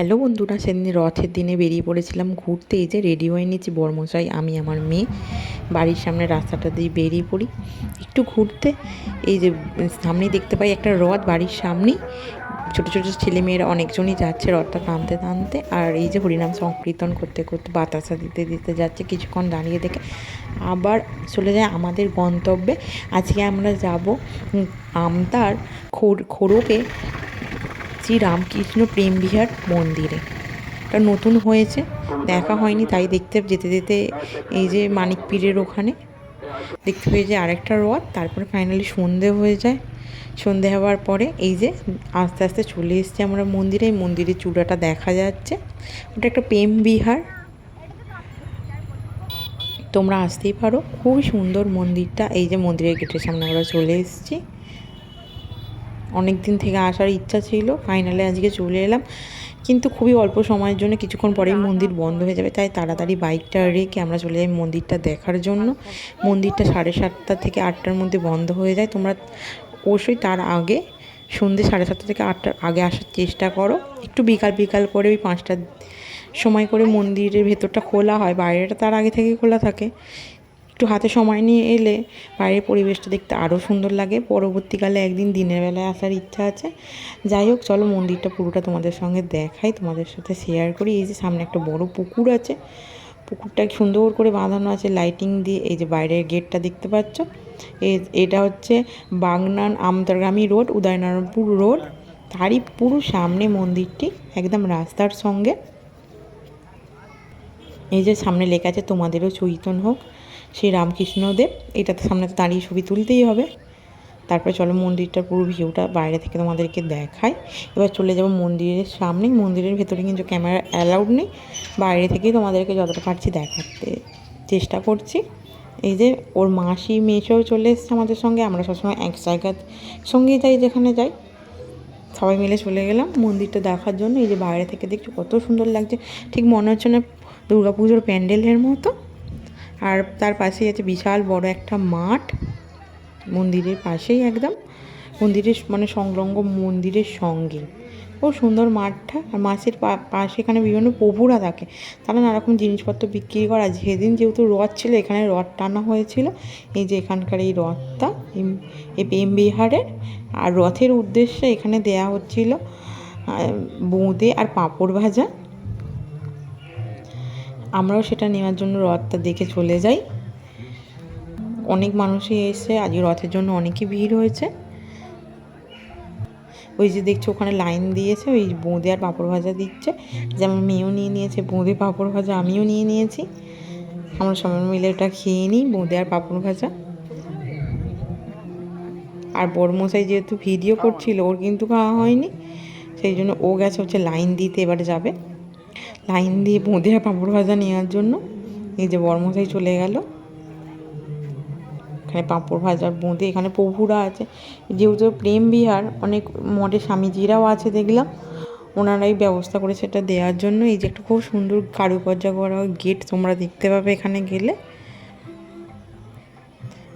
Hello বন্ধুরা সেদিন রথের দিনে বেরিয়ে পড়েছিলাম ঘুরতে। এই যে রেডি হয়ে নিয়েছি বর্মশাই, আমি, আমার মেয়ে। বাড়ির সামনে রাস্তাটা দিয়ে বেরিয়ে পড়ি একটু ঘুরতে। এই যে সামনেই দেখতে পাই একটা রথ বাড়ির সামনেই। ছোটো ছোটো ছেলেমেয়েরা অনেকজনই যাচ্ছে রথটা টানতে টানতে। আর এই যে হরিনাম সংকীর্তন করতে করতে, বাতাসা দিতে দিতে যাচ্ছে কিছুক্ষণ দাঁড়িয়ে দেখে। আবার চলে যায় আমাদের গন্তব্যে। আজকে আমরা যাব আমতার খোর খোরপে শ্রী রামকৃষ্ণ প্রেমবিহার মন্দিরে। এটা নতুন হয়েছে, দেখা হয়নি, তাই দেখতে যেতে যেতে এই যে মানিক পীরের ওখানে দেখতে পেয়ে যে আরেকটা রথ, তারপরে ফাইনালি সন্ধে হয়ে যায়। সন্ধে হওয়ার পরে এই যে আস্তে আস্তে চলে এসছে আমরা মন্দিরে, এই মন্দিরের চূড়াটা দেখা যাচ্ছে। ওটা একটা প্রেম বিহার তোমরা আসতেই পারো, খুবই সুন্দর মন্দিরটা। এই যে মন্দিরের গেটের সামনে আমরা চলে এসেছি। অনেক দিন থেকে আসার ইচ্ছা ছিল ফাইনালে আজকে চলে এলাম। কিন্তু খুবই অল্প সময়ের জন্য কিছুক্ষণ পরেই মন্দির বন্ধ হয়ে যাবে, তাই তাড়াতাড়ি বাইকটা রেখে আমরা চলে যাই মন্দিরটা দেখার জন্য। মন্দিরটা সাড়ে সাতটা থেকে আটটার মধ্যে বন্ধ হয়ে যায়। তোমরা অবশ্যই তার আগে সন্ধ্যে সাড়ে সাতটা থেকে আটটার আগে আসার চেষ্টা করো। একটু বিকাল বিকাল করে ওই পাঁচটার সময় করে মন্দিরের ভেতরটা খোলা হয়, বাইরেটা তার আগে থেকেই খোলা থাকে। একটু হাতে সময় নিয়ে এলে বাইরের পরিবেশটা দেখতে আরও সুন্দর লাগে। পরবর্তীকালে একদিন দিনের বেলায় আসার ইচ্ছা আছে। যাই হোক, চলো মন্দিরটা পুরোটা তোমাদের সঙ্গে দেখাই, তোমাদের সাথে শেয়ার করি। এই যে সামনে একটা বড় পুকুর আছে। পুকুরটা সুন্দর করে বাঁধানো আছে লাইটিং দিয়ে। এই যে বাইরের গেটটা দেখতে পাচ্ছ? এটা হচ্ছে বাগনান আমতারগামী রোড, উদয়নারায়ণপুর রোড। তারই পুরো সামনে মন্দিরটি, একদম রাস্তার সঙ্গে। এই যে সামনে লেখা আছে, তোমাদেরও চৈতন হোক। শ্রী রামকৃষ্ণদেব এটাতে সামনে তো দাঁড়িয়ে ছবি তুলতেই হবে। তারপরে চলো মন্দিরটার পুরো ভিউটা বাইরে থেকে তোমাদেরকে দেখাই। এবার চলে যাব মন্দিরের সামনে। মন্দিরের ভেতরে কিন্তু ক্যামেরা অ্যালাউড নেই। বাইরে থেকেই তোমাদেরকে যতটা পারছি দেখাতে চেষ্টা করছি। এই যে ওর মাসি মেয়েছেও চলে এসছে আমাদের সঙ্গে। আমরা সবসময় এক জায়গার সঙ্গেই যাই, যেখানে যাই। সবাই মিলে চলে গেলাম মন্দিরটা দেখার জন্য। এই যে বাইরে থেকে দেখছি কত সুন্দর লাগছে। ঠিক মনে হচ্ছে না দুর্গা পুজোর প্যান্ডেলের মতো। আর তার পাশেই আছে বিশাল বড় একটা মাঠ, মন্দিরের পাশেই একদম। মন্দিরের মানে সংলগ্ন মন্দিরের সঙ্গে। ও সুন্দর মাঠটা, আর মাছের পাশে এখানে বিভিন্ন প্রভুরা থাকে। তারা নানারকম জিনিসপত্র বিক্রি করা যেদিন যেহেতু রথ ছিল, এখানে রথ টানা হয়েছিল। এই যে এখানকার এই রথটা এই প্রেম বিহারের। আর রথের উদ্দেশ্যে এখানে দেয়া হচ্ছিল বোঁদে আর পাঁপড় ভাজা। আমরাও সেটা নেওয়ার জন্য রথটা দেখে চলে যাই। অনেক মানুষই এসে আজকে রথের জন্য অনেকই ভিড় হয়েছে। ওই যে দেখছ ওখানে লাইন দিয়েছে, ওই বোঁদে আর পাঁপড় ভাজা দিচ্ছে। যেমন মেয়েও নিয়ে নিয়েছে বোঁদে পাঁপড় ভাজা, আমিও নিয়ে নিয়েছি। আমরা সবাই মিলে ওটা খেয়ে নিই, বোঁদে আর পাঁপড় ভাজা। আর বড়মশাই যেহেতু ভিডিও করছিল, ওর কিন্তু খাওয়া হয়নি, সেই জন্য ও গেছে হচ্ছে লাইন দিতে, এবারে যাবে। লাইন দিয়ে বোঁদে আর পাঁপড় ভাজা নেওয়ার জন্য এই যে বড়মশাই চলে গেল। এখানে পাঁপড় ভাজার বোঁদে এখানে প্রভুরা আছে। যেহেতু প্রেম বিহার অনেক মঠে স্বামীজিরাও আছে দেখলাম। ওনারাই ব্যবস্থা করে সেটা দেওয়ার জন্য। এই যে একটা খুব সুন্দর কারুকার্য করা গেট তোমরা দেখতে পাবে এখানে গেলে।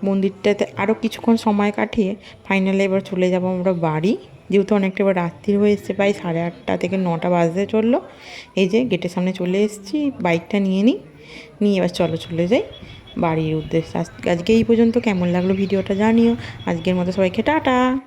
মন্দিরটাতে আরও কিছুক্ষণ সময় কাটিয়ে ফাইনালে এবার চলে যাব আমরা বাড়ি। যেহেতু অনেকটা এবার রাত্রি হয়ে এসছে, প্রায় সাড়ে আটটা থেকে নটা বাজতে চলল। এই যে গেটের সামনে চলে এসেছি, বাইকটা নিয়ে নিই, নিয়ে এবার চলো চলে যাই বাড়ির উদ্দেশ্যে। আজ- আজকে এই পর্যন্ত। কেমন লাগল ভিডিওটা জানিও। আজকের মতো সবাইকে টাটা।